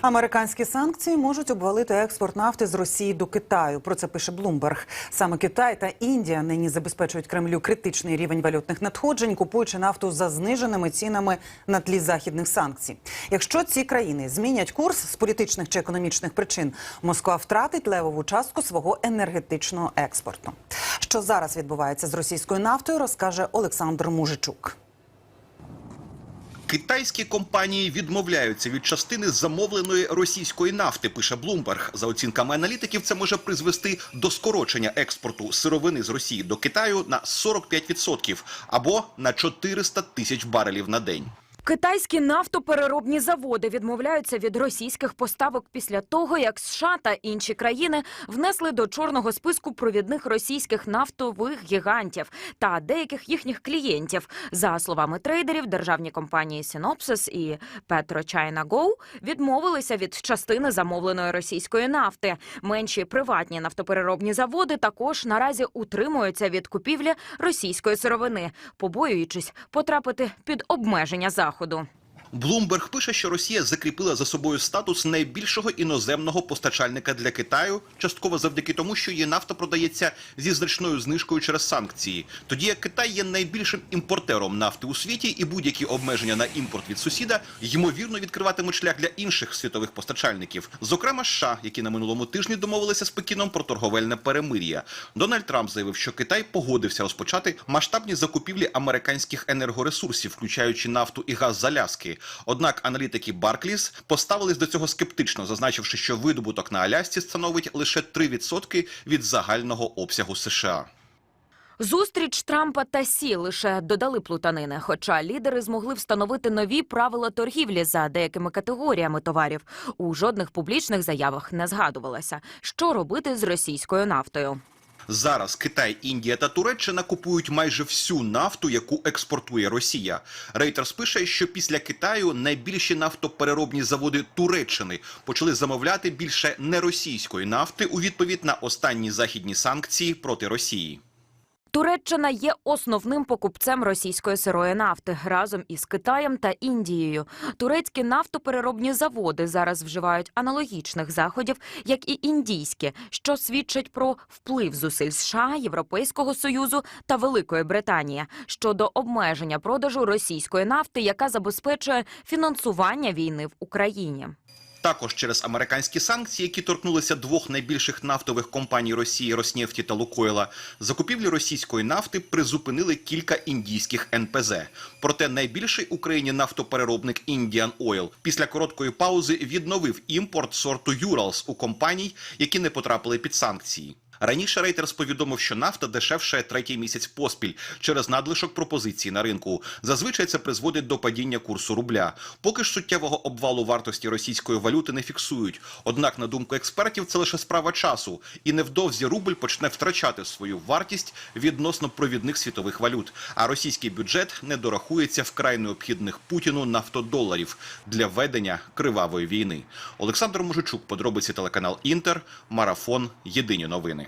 Американські санкції можуть обвалити експорт нафти з Росії до Китаю. Про це пише Блумберг. Саме Китай та Індія нині забезпечують Кремлю критичний рівень валютних надходжень, купуючи нафту за зниженими цінами на тлі західних санкцій. Якщо ці країни змінять курс з політичних чи економічних причин, Москва втратить левову частку свого енергетичного експорту. Що зараз відбувається з російською нафтою, розкаже Олександр Мужичук. Китайські компанії відмовляються від частини замовленої російської нафти. Пише Блумберг. За оцінками аналітиків, це може призвести до скорочення експорту сировини з Росії до Китаю на 45% або на 400 тисяч барелів на день. Китайські нафтопереробні заводи відмовляються від російських поставок після того, як США та інші країни внесли до чорного списку провідних російських нафтових гігантів та деяких їхніх клієнтів. За словами трейдерів, державні компанії Synopsys і PetroChina Go відмовилися від частини замовленої російської нафти. Менші приватні нафтопереробні заводи також наразі утримуються від купівлі російської сировини, побоюючись потрапити під обмеження заходу заходу. Блумберг пише, що Росія закріпила за собою статус найбільшого іноземного постачальника для Китаю, частково завдяки тому, що її нафта продається зі значною знижкою через санкції. Тоді як Китай є найбільшим імпортером нафти у світі, і будь-які обмеження на імпорт від сусіда ймовірно відкриватимуть шлях для інших світових постачальників, зокрема США, які на минулому тижні домовилися з Пекіном про торговельне перемир'я. Дональд Трамп заявив, що Китай погодився розпочати масштабні закупівлі американських енергоресурсів, включаючи нафту і газ з Аляски. Однак аналітики Баркліс поставились до цього скептично, зазначивши, що видобуток на Алясці становить лише 3% від загального обсягу США. Зустріч Трампа та Сі лише додали плутанини, хоча лідери змогли встановити нові правила торгівлі за деякими категоріями товарів. У жодних публічних заявах не згадувалося, що робити з російською нафтою. Зараз Китай, Індія та Туреччина купують майже всю нафту, яку експортує Росія. Рейтерс пише, що після Китаю найбільші нафтопереробні заводи Туреччини почали замовляти більше неросійської нафти у відповідь на останні західні санкції проти Росії. Туреччина є основним покупцем російської сирої нафти разом із Китаєм та Індією. Турецькі нафтопереробні заводи зараз вживають аналогічних заходів, як і індійські, що свідчать про вплив зусиль США, Європейського союзу та Великої Британії щодо обмеження продажу російської нафти, яка забезпечує фінансування війни в Україні. Також через американські санкції, які торкнулися двох найбільших нафтових компаній Росії Роснефті та Лукойла, закупівлі російської нафти призупинили кілька індійських НПЗ. Проте найбільший Україні нафтопереробник Indian Oil після короткої паузи відновив імпорт сорту Юралс у компаній, які не потрапили під санкції. Раніше Рейтерс повідомив, що нафта дешевше третій місяць поспіль через надлишок пропозицій на ринку. Зазвичай це призводить до падіння курсу рубля. Поки ж суттєвого обвалу вартості російської валюти не фіксують. Однак, на думку експертів, це лише справа часу, і невдовзі рубль почне втрачати свою вартість відносно провідних світових валют. А російський бюджет не дорахується вкрай необхідних путіну нафтодоларів для ведення кривавої війни. Олександр Мужичук, подробиці телеканал Інтер, марафон. Єдині новини.